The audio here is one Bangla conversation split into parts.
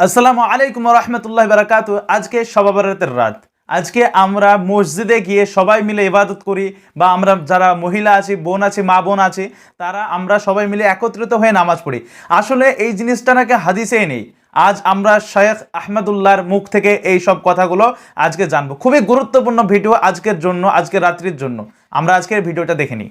আসসালামু আলাইকুম রহমতুল্লাহ বারাকাতু আজকে সবাবরাতের রাত। আজকে আমরা মসজিদে গিয়ে সবাই মিলে ইবাদত করি বা আমরা যারা মহিলা আছি, বোন আছে, মা বোন আছে, তারা আমরা সবাই মিলে একত্রিত হয়ে নামাজ পড়ি। আসলে এই জিনিসটা নাকি হাদিসেই নেই। আজ আমরা শেখ আহমদুল্লাহর মুখ থেকে এই সব কথাগুলো আজকে জানব। খুবই গুরুত্বপূর্ণ ভিডিও আজকের জন্য, আজকের রাত্রির জন্য। আমরা আজকের ভিডিওটা দেখে নিই।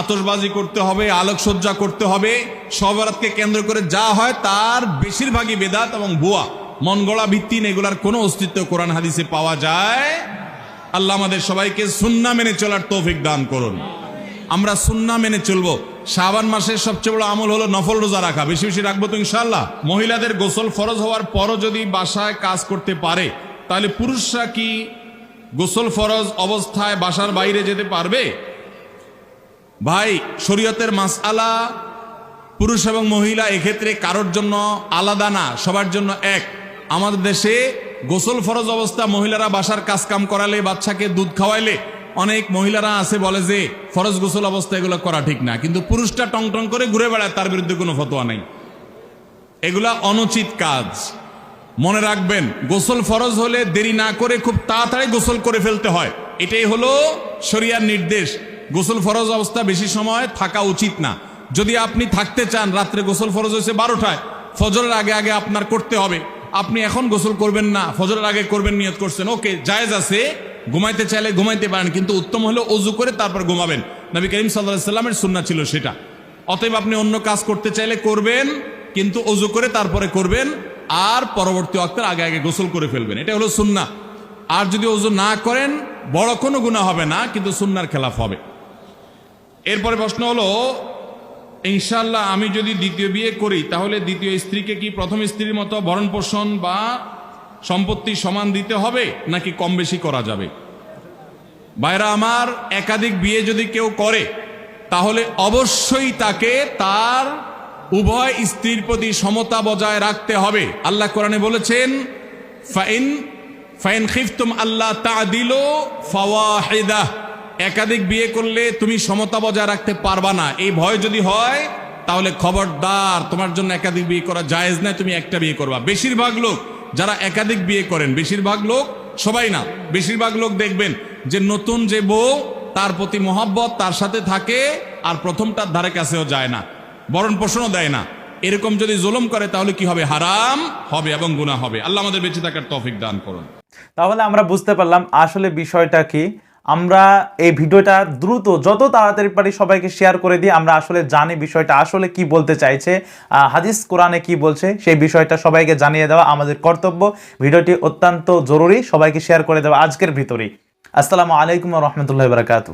আতশবাজি করতে হবে, আলোকসজ্জা করতে হবে। সবরাতকে কেন্দ্র করে যা হয় তার বেশিরভাগই বেদাত এবং মন গড়া ভিত্তিন এগুলার কোনো অস্তিত্ব কোরআন হাদিসে পাওয়া যায়। আল্লাহ আমাদের সবাইকে সুন্না মেনে চলার তৌফিক দান করুন। আমরা সুন্না মেনে চলবো। শাবান মাসের সবচেয়ে বড় আমল হলো নফল রোজা রাখা। বেশি বেশি রাখব তো ইনশাল্লাহ মহিলাদের গোসল ফরজ হওয়ার পরও যদি বাসায় কাজ করতে পারে, তাহলে পুরুষরা কি গোসল ফরজ অবস্থায় বাসার বাইরে যেতে পারবে? ভাই, শরীয়তের মাসআলা পুরুষ এবং মহিলা এক্ষেত্রে কারোর জন্য আলাদা না, সবার জন্য এক। আমাদের দেশে গোসল ফরজ অবস্থা মহিলারা বাসার কাজ কাম করালে, বাচ্চাকে দুধ খাওয়াইলে অনেক মহিলারা আছে বলে যে, ফরজ গোসল অবস্থা এগুলো করা ঠিক না। কিন্তু পুরুষটা টং টং করে ঘুরে বেড়ায়, তার বিরুদ্ধে কোনো ফতোয়া নাই। এগুলা অনুচিত কাজ। মনে রাখবেন, গোসল ফরজ হলে দেরি না করে খুব তাড়াতাড়ি গোসল করে ফেলতে হয়। এটাই হলো শরিয়ার নির্দেশ। গোসল ফরজ অবস্থা বেশি সময় থাকা উচিত না। যদি আপনি থাকতে চান, রাত্রে গোসল ফরজ হয়েছে বারোটায়, ফজরের আগে আগে আপনার করতে হবে। আপনি এখন গোসল করবেন না, ফজরের আগে করবেন, নিয়ত করছেন। ওকে, জায়েজ আছে, ঘুমাইতে চাইলে ঘুমাইতে পারেন, কিন্তু উত্তম হলো অজু করে তারপর ঘুমাবেন। নবী করিম সাল্লাহ সাল্লামের সুন্না ছিল সেটা। অতএব আপনি অন্য কাজ করতে চাইলে করবেন, কিন্তু অজু করে তারপরে করবেন, আর পরবর্তী অক্তের আগে আগে গোসল করে ফেলবেন। এটা হলো সুন্না আর যদি অজু না করেন, বড় কোনো গুণা হবে না, কিন্তু সুন্নার খেলাফ হবে। এরপরে প্রশ্ন হলো ইনশাল্লাহ আমি যদি দ্বিতীয় বিয়ে করি, তাহলে দ্বিতীয় স্ত্রীকে কি প্রথম স্ত্রীর মতো ভরণ পোষণ বা সম্পত্তি সমান দিতে হবে, নাকি কম বেশি করা যাবে? বাইরা আমার একাধিক বিয়ে যদি কেউ করে, তাহলে অবশ্যই তাকে তার উভয় স্ত্রীর প্রতি সমতা বজায় রাখতে হবে। আল্লাহ কোরআনে বলেছেন, ফাইন ফাইন খিফতুম আল্লাহ তাদিল ফাওয়াহিদা একাধিক বিয়ে করলে তুমি সমতা বজায় রাখতে পারবা না। এই ভয় যদি হয়, তাহলে খবরদার, তোমার জন্য একাধিক বিয়ে করা জায়েজ না তুমি একটা বিয়ে করবা। বেশিরভাগ লোক, যারা একাধিক বিয়ে করেন, বেশিরভাগ লোক, সবাই না, বেশিরভাগ লোক দেখবেন যে নতুন যে বউ, তার প্রতি মহাব্বত, তার সাথে থাকে, আর প্রথমটার ধারে কাছেও যায় না, বরণ পোষণও দেয় না। এরকম যদি জুলুম করে, তাহলে কি হবে? হারাম হবে এবং গুনাহ হবে। আল্লাহ আমাদের বেঁচে থাকার তৌফিক দান করুন। তাহলে আমরা বুঝতে পারলাম আসলে বিষয়টা কি। আমরা এই ভিডিওটা দ্রুত, যত তাড়াতাড়ি পারি সবাইকে শেয়ার করে দিই আমরা আসলে জানি বিষয়টা, আসলে কি বলতে চাইছে হাদিস কোরআনে কি বলছে, সেই বিষয়টা সবাইকে জানিয়ে দেওয়া আমাদের কর্তব্য। ভিডিওটি অত্যন্ত জরুরি, সবাইকে শেয়ার করে দেওয়া আজকের ভিতরেই। আসসালামু আলাইকুম রহমতুল্লাহ বারাকাতু